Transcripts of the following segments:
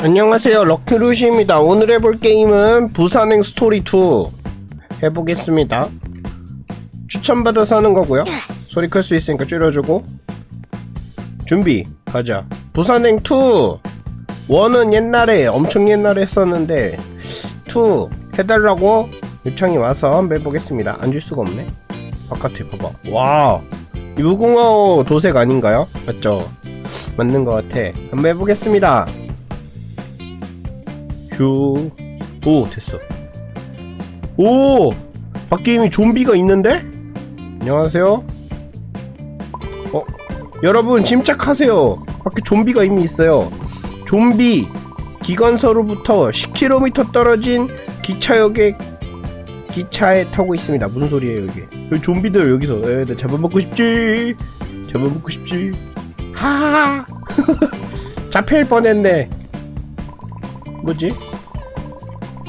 안녕하세요. 럭키루시입니다. 오늘 해볼 게임은 부산행 스토리2 해보겠습니다. 추천받아서 하는 거고요. 소리 클 수 있으니까 줄여주고. 준비 가자. 부산행2 1은 옛날에 엄청 옛날에 했었는데 2 해달라고 요청이 와서 한번 해보겠습니다. 앉을 수가 없네. 바깥에 봐봐. 와 무궁화호 도색 아닌가요? 맞죠? 맞는 것 같아. 한번 해보겠습니다 휴. 오, 됐어. 오! 밖에 이미 좀비가 있는데? 안녕하세요? 어? 여러분, 침착하세요. 밖에 좀비가 이미 있어요. 좀비, 기관서로부터 10km 떨어진 기차역에 기차에 타고 있습니다. 무슨 소리예요, 이게? 여기 좀비들 여기서, 에, 나 잡아먹고 싶지. 잡아먹고 싶지. 하하. 잡힐 뻔했네. 뭐지?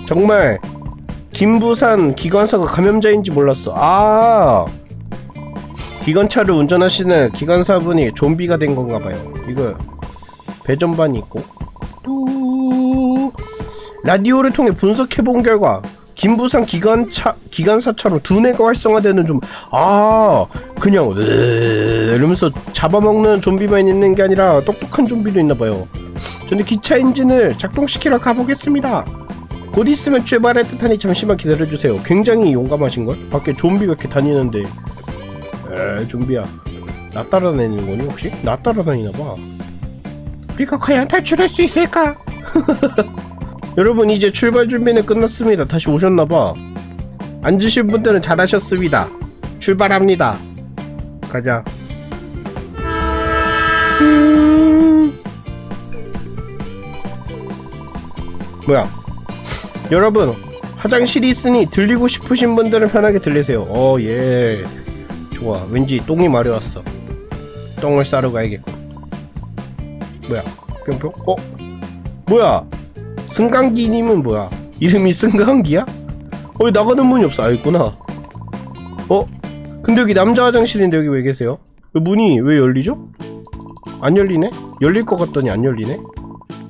정말 김부산 기관사가 감염자인지 몰랐어. 아 기관차를 운전하시는 기관사분이 좀비가 된 건가 봐요. 이거 배전반이 있고 또 라디오를 통해 분석해 본 결과 김부산 기관차 기관사처럼 두뇌가 활성화되는 좀 아 그냥 으 이러면서 잡아먹는 좀비만 있는 게 아니라 똑똑한 좀비도 있나 봐요. 저는 기차 엔진을 작동시키러 가보겠습니다. 곧 있으면 출발할 듯하니 잠시만 기다려주세요. 굉장히 용감하신걸? 밖에 좀비가 이렇게 다니는데 에 좀비야 나 따라다니는 거니 혹시? 나 따라다니나봐 우리가 과연 탈출할 수 있을까? 여러분 이제 출발 준비는 끝났습니다. 다시 오셨나봐 앉으신 분들은 잘하셨습니다. 출발합니다. 가자. 음... 뭐야? 여러분 화장실이 있으니 들리고 싶으신 분들은 편하게 들리세요. 어 예. 좋아. 왠지 똥이 마려웠어. 똥을 싸러 가야겠고. 뭐야? 뿅뿅? 어? 뭐야? 승강기님은 뭐야? 이름이 승강기야? 어, 왜 나가는 문이 없어? 아, 있구나. 어? 근데 여기 남자 화장실인데 여기 왜 계세요? 왜 문이 왜 열리죠? 안 열리네? 열릴 것 같더니 안 열리네?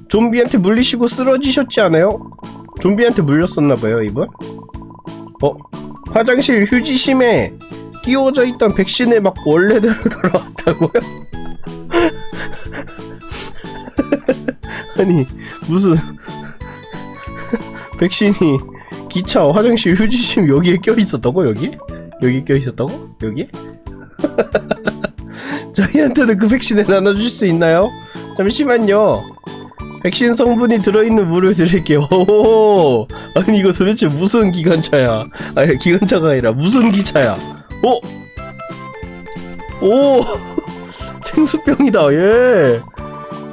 좀비한테 물리시고 쓰러지셨지 않아요? 좀비한테 물렸었나봐요, 이분? 어? 화장실 휴지심에 끼워져 있던 백신을 막 원래대로 돌아왔다고요? 아니, 무슨. 백신이 기차 화장실 휴지심 여기에 껴있었다고, 여기? 여기 껴있었다고? 여기? 저희한테도 그 백신을 나눠주실 수 있나요? 잠시만요. 백신 성분이 들어있는 물을 드릴게요. 오, 아니 이거 도대체 무슨 기관차야? 아니 기관차가 아니라 무슨 기차야? 오, 오, 생수병이다. 예,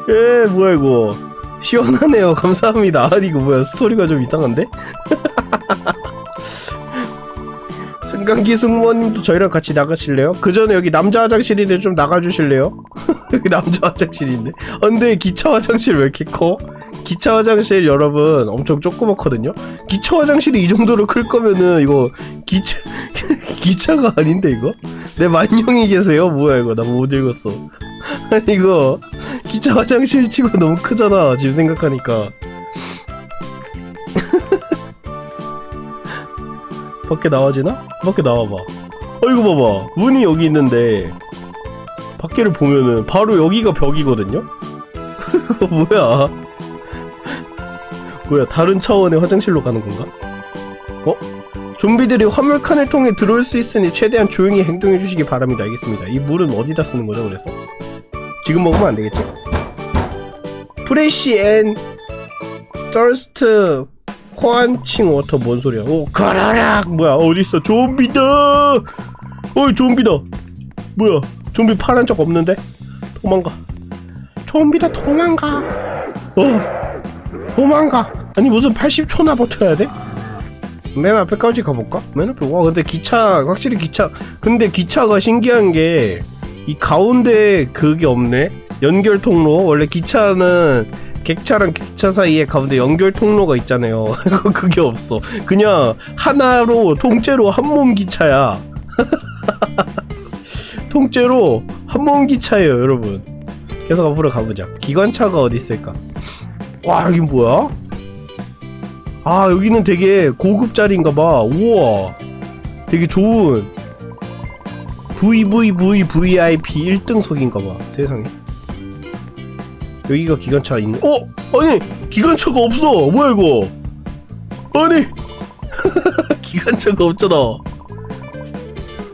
예, 뭐야 이거? 시원하네요. 감사합니다. 아니 이거 뭐야? 스토리가 좀 이상한데? 승강기 승무원님도 저희랑 같이 나가실래요? 그 전에 여기 남자 화장실인데 좀 나가주실래요? 여기 남자 화장실인데. 아, 근데 기차 화장실 왜 이렇게 커? 기차 화장실 여러분 엄청 조그맣거든요. 기차 화장실이 이 정도로 클 거면은 이거 기차 기차가 아닌데 이거? 내 만영이 계세요? 뭐야 이거 나 못 읽었어. 아니 이거 기차 화장실 치고 너무 크잖아 지금 생각하니까. 밖에 나와지나? 밖에 나와봐. 어 이거 봐봐 문이 여기 있는데 밖에를 보면은 바로 여기가 벽이거든요? 뭐야? 뭐야 다른 차원의 화장실로 가는 건가? 어? 좀비들이 화물칸을 통해 들어올 수 있으니 최대한 조용히 행동해 주시기 바랍니다. 알겠습니다. 이 물은 어디다 쓰는 거죠? 그래서 지금 먹으면 안 되겠지? 프레시 앤 더스트 코안칭 워터 뭔 소리야? 오 가라락 뭐야 어디 있어? 좀비다. 어이 좀비다. 뭐야? 좀비 파란 적 없는데? 도망가. 좀비다 도망가. 어 도망가. 아니 무슨 80초나 버텨야 돼? 맨 앞에까지 가볼까? 맨 앞에 와 근데 기차 확실히 기차 근데 기차가 신기한 게 이 가운데 그게 없네 연결 통로 원래 기차는 객차랑 객차 사이에 가운데 연결 통로가 있잖아요. 그게 없어. 그냥 하나로 통째로 한 몸 기차야. 통째로 한 몸 기차예요 여러분. 계속 앞으로 가보자. 기관차가 어디 있을까? 와 여긴 뭐야? 아 여기는 되게 고급 자리인가 봐. 우와. 되게 좋은. VVV VIP 1등석인가 봐. 세상에 여기가 기관차 있네 어? 아니 기관차가 없어 뭐야 이거 아니 기관차가 없잖아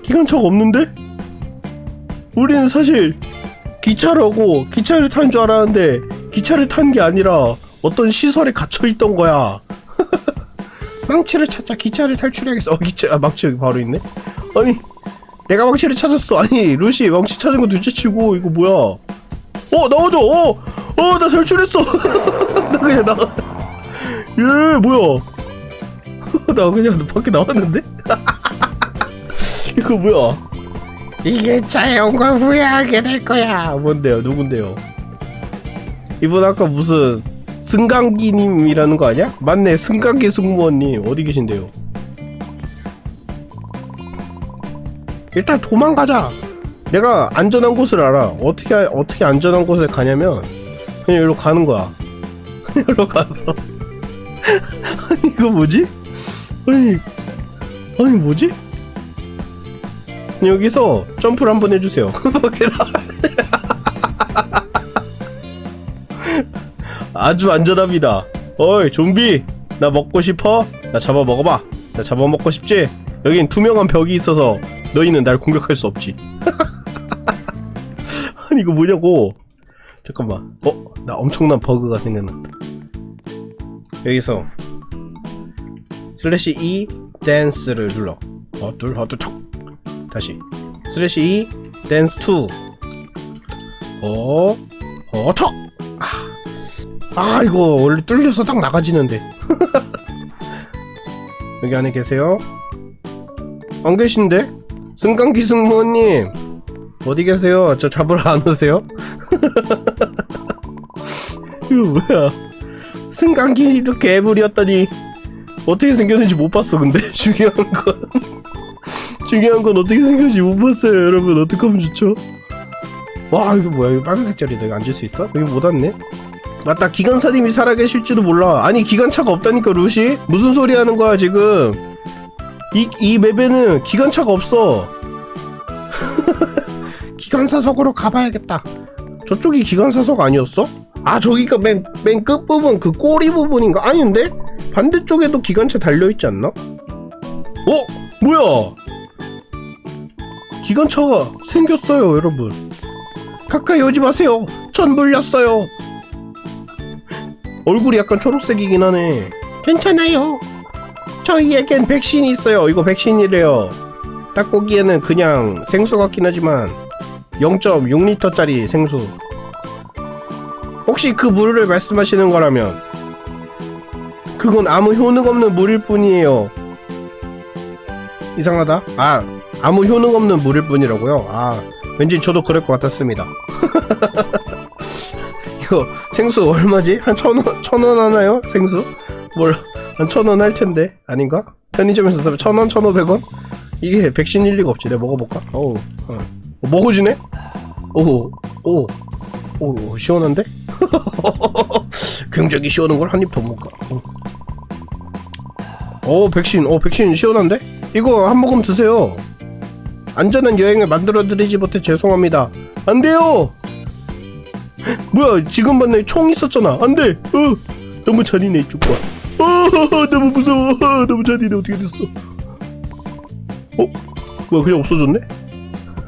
기관차가 없는데? 우리는 사실 기차라고 기차를 탄 줄 알았는데 기차를 탄 게 아니라 어떤 시설에 갇혀 있던 거야. 망치를 찾자 기차를 탈출해야겠어. 어 기차 아, 망치 여기 바로 있네. 아니 내가 망치를 찾았어. 아니 루시 망치 찾은 거 둘째치고 이거 뭐야? 어 나와줘. 어어나 탈출했어. 나 그냥 나. 얘 뭐야? 나 그냥 밖에 나왔는데? 이거 뭐야? 이게 걸 후회하게 될 거야. 뭔데요? 누군데요? 이분 아까 무슨 승강기님이라는 거 아니야? 맞네, 승강기 승무원님 어디 계신데요? 일단 도망가자. 내가 안전한 곳을 알아. 어떻게 어떻게 안전한 곳에 가냐면 그냥 여기로 가는 거야. 그냥 여기로 가서 아니 이거 뭐지? 아니 아니 뭐지? 여기서 점프를 한번 해주세요. 밖에 나- 아주 안전합니다. 어이 좀비, 나 먹고 싶어? 나 잡아 먹어봐. 나 잡아 먹고 싶지? 여긴 투명한 벽이 있어서 너희는 날 공격할 수 없지. 아니 이거 뭐냐고? 잠깐만. 어? 나 엄청난 버그가 생겼는다. 여기서 슬래시 E 댄스를 눌러. 어, 둘, 어, 둘, 척. 다시 슬래시 E 댄스 2 어, 어, 턱! 아, 아 이거 원래 뚫려서 딱 나가지는데 여기 안에 계세요? 안 계신데? 승강기 승무원님 어디 계세요? 저 잡으러 안 오세요? 이거 뭐야? 승강기도 개불이었더니. 어떻게 생겼는지 못 봤어 근데. 중요한 건. 중요한 건 어떻게 생겼는지 못 봤어요 여러분. 어떡하면 좋죠? 와 이거 뭐야? 이거 빨간색 자리다 이거 앉을 수 있어? 여기 못 앉네? 맞다. 기관사님이 살아계실지도 몰라. 아니 기관차가 없다니까 루시? 무슨 소리 하는 거야 지금? 이, 이 맵에는 기관차가 없어 기관사석으로 가봐야겠다 저쪽이 기관사석 아니었어? 아 저기가 맨, 맨 끝부분 그 꼬리 부분인가? 아닌데? 반대쪽에도 기관차 달려있지 않나? 어? 뭐야 기관차가 생겼어요 여러분 가까이 오지 마세요 전 물렸어요 얼굴이 약간 초록색이긴 하네 괜찮아요 저희에겐 백신이 있어요 이거 백신이래요 딱 보기에는 그냥 생수 같긴 하지만 0.6리터짜리 생수 혹시 그 물을 말씀하시는 거라면 그건 아무 효능 없는 물일 뿐이에요 이상하다 아 아무 효능 없는 물일 뿐이라고요 아 왠지 저도 그럴 것 같았습니다 이거 생수 얼마지? 한 천원 천원 하나요? 생수? 뭘 한 천원 할 텐데 아닌가? 편의점에서 사면 천원 천오백 원? 이게 백신일 리가 없지. 내가 먹어볼까? 어우, 어. 어, 먹어지네? 오, 오, 오, 시원한데? 굉장히 시원한 걸 한 입 더 먹을까? 어. 오, 백신, 오, 백신 시원한데? 이거 한 모금 드세요. 안전한 여행을 만들어드리지 못해 죄송합니다. 안 돼요! 뭐야, 지금 봤네. 총 있었잖아. 안 돼! 어, 너무 잔인해, 이쪽 봐. 어, 너무 무서워. 어, 너무 잔인해. 어떻게 됐어? 어? 뭐야 그냥 없어졌네?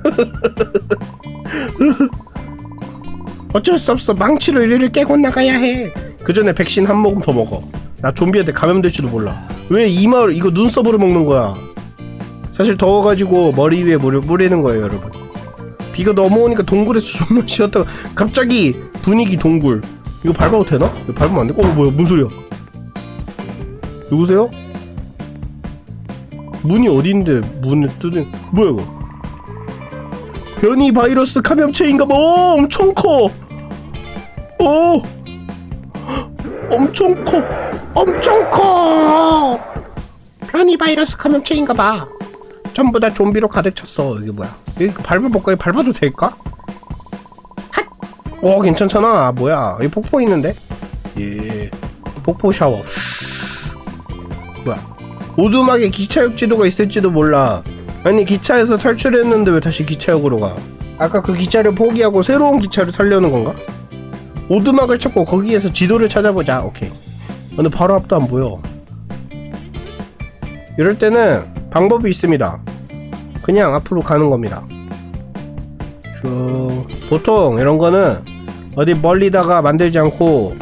어쩔 수 없어. 망치로 이를 깨고 나가야 해그 전에 백신 한 모금 더 먹어. 나 좀비한테 감염될지도 몰라. 왜 이마를 이거 눈썹으로 먹는 거야? 사실 더워가지고 머리 위에 물을 뿌리는 거예요 여러분. 비가 넘어오니까 동굴에서 좀만 쉬었다가 갑자기 분위기 동굴. 이거 밟아도 되나? 이거 밟으면 안 돼? 어 뭐야? 뭔 소리야? 누구세요? 문이 있는데? 문을 뚫는 뭐야 이거 변이 바이러스 감염체인가 봐. 오, 엄청 커. 오! 엄청 커. 엄청 커. 변이 바이러스 감염체인가 봐. 전부 다 좀비로 가득 찼어. 이게 뭐야? 여기 밟아볼까? 이거 밟아도 될까? 핫! 오 괜찮잖아. 뭐야? 여기 폭포 있는데? 예. 폭포 샤워. 뭐야? 오두막에 기차역 지도가 있을지도 몰라 아니 기차에서 탈출했는데 왜 다시 기차역으로 가? 아까 그 기차를 포기하고 새로운 기차를 타려는 건가? 오두막을 찾고 거기에서 지도를 찾아보자. 오케이. 근데 바로 앞도 안 보여. 이럴 때는 방법이 있습니다. 그냥 앞으로 가는 겁니다. 쭉 보통 이런 거는 어디 멀리다가 만들지 않고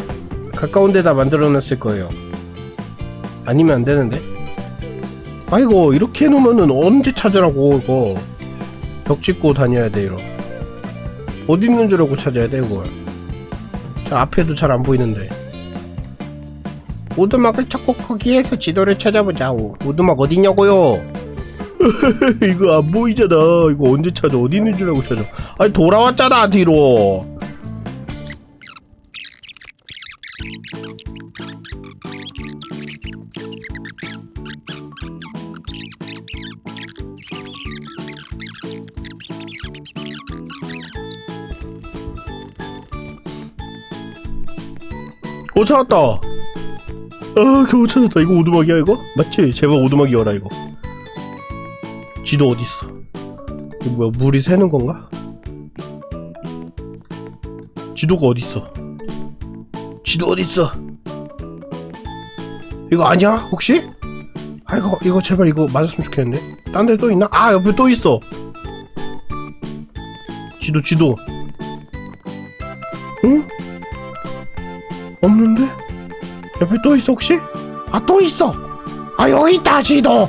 가까운 데다 만들어 놨을 거예요. 아니면 안 되는데 아이고 이렇게 해놓으면은 언제 찾으라고 이거. 벽 짓고 다녀야 돼 이러 어디 있는 줄 알고 찾아야 돼 이걸. 저 앞에도 잘 안 보이는데. 오두막을 찾고 거기에서 지도를 찾아보자. 오, 오두막 어디냐고요? 이거 안 보이잖아. 이거 언제 찾아? 어디 있는 줄 알고 찾아. 아니 돌아왔잖아 뒤로 오 찾았다 아 겨우 찾았다 이거 오두막이야 이거? 맞지? 제발 오두막이어라 이거 지도 어딨어 이거 뭐야 물이 새는 건가? 지도가 어딨어 지도 어딨어 이거 아니야 혹시? 아 이거 이거 제발 이거 맞았으면 좋겠는데 딴 데 또 있나? 아 옆에 또 있어 지도 지도 없는데? 옆에 또 있어 혹시? 아 또 있어 아 여기 있다 지도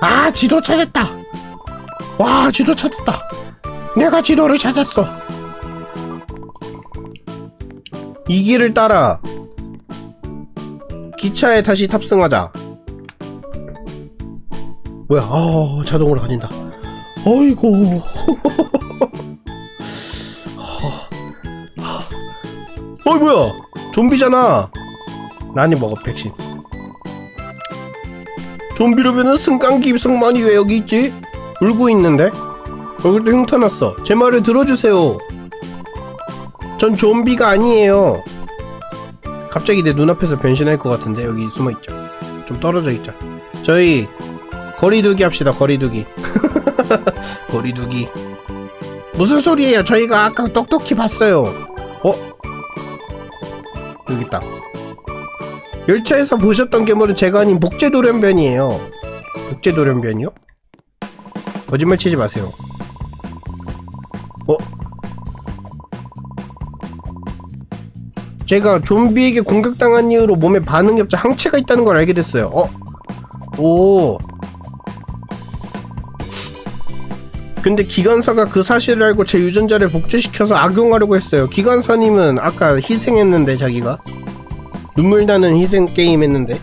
아 지도 찾았다 와 지도 찾았다 내가 지도를 찾았어 이 길을 따라 기차에 다시 탑승하자 뭐야 아 자동으로 가진다 어이구 어이 뭐야 좀비잖아. 나니 먹어 백신. 좀비로면은 승강기 승만이 왜 여기 있지? 울고 있는데? 얼굴도 흉터났어. 제 말을 들어주세요. 전 좀비가 아니에요. 갑자기 내 눈앞에서 변신할 것 같은데 여기 숨어있자 좀 떨어져 있자 저희 거리두기 합시다 거리두기. 거리두기. 무슨 소리예요? 저희가 아까 똑똑히 봤어요 있다. 열차에서 보셨던 괴물은 제가 아닌 복제돌연변이에요. 복제돌연변이요? 거짓말 치지 마세요. 어? 제가 좀비에게 공격당한 이후로 몸에 반응이 없자 항체가 있다는 걸 알게 됐어요. 어? 오. 근데 기관사가 그 사실을 알고 제 유전자를 복제시켜서 악용하려고 했어요. 기관사님은 아까 희생했는데 자기가 눈물 나는 희생 게임 했는데?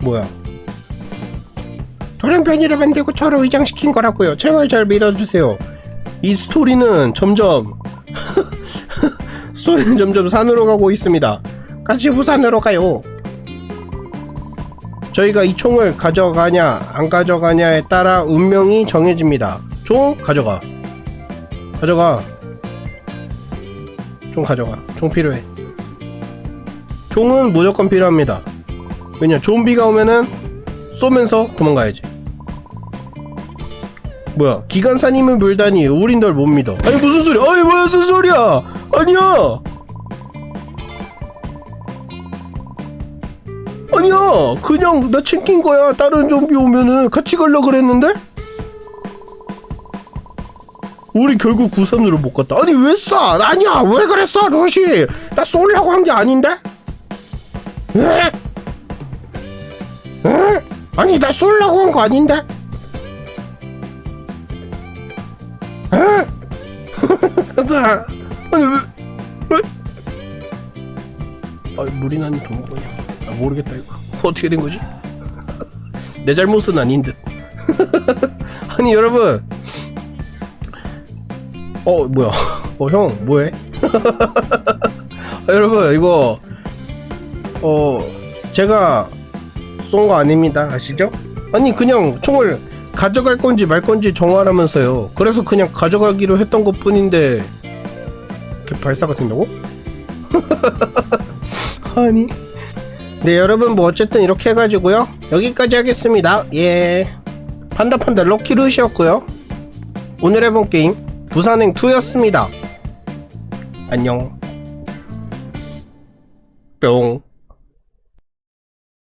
뭐야? 돌연변이를 만들고 저를 의장시킨 거라고요. 제발 잘 믿어주세요. 이 스토리는 점점 스토리는 점점 산으로 가고 있습니다. 같이 부산으로 가요. 저희가 이 총을 가져가냐 안 가져가냐에 따라 운명이 정해집니다. 총 가져가. 가져가. 총 가져가. 총 필요해 총은 무조건 필요합니다. 왜냐 좀비가 오면은 쏘면서 도망가야지. 뭐야 기관사님을 물다니 우린 널 못 믿어. 아니 무슨 소리야? 아니 뭐야 무슨 소리야? 아니야! 아니야! 그냥 나 챙긴 거야. 다른 좀비 오면은 같이 갈라 그랬는데? 우리 결국 부산으로 못 갔다. 아니 왜 쏴? 아니야! 왜 그랬어 루시 나 쏠려고 한 게 아닌데 에? 에? 아니 나 쏠려고 한 거 아닌데 에? 나- 아니 왜 왜? 아 물이 나니 도망가냐 아 모르겠다 이거 어떻게 된 거지? 내 잘못은 아닌 듯 아니 여러분 어 뭐야 어 형 뭐해? 아, 여러분 이거 어 제가 쏜 거 아닙니다. 아시죠? 아니 그냥 총을 가져갈 건지 말 건지 정하라면서요. 그래서 그냥 가져가기로 했던 것 뿐인데 이렇게 발사가 된다고? 아니. 네 여러분 뭐 어쨌든 이렇게 해가지고요. 여기까지 하겠습니다. 예. 판다판다 럭키루시였고요. 오늘 해본 게임 부산행 2였습니다. 안녕. 뿅.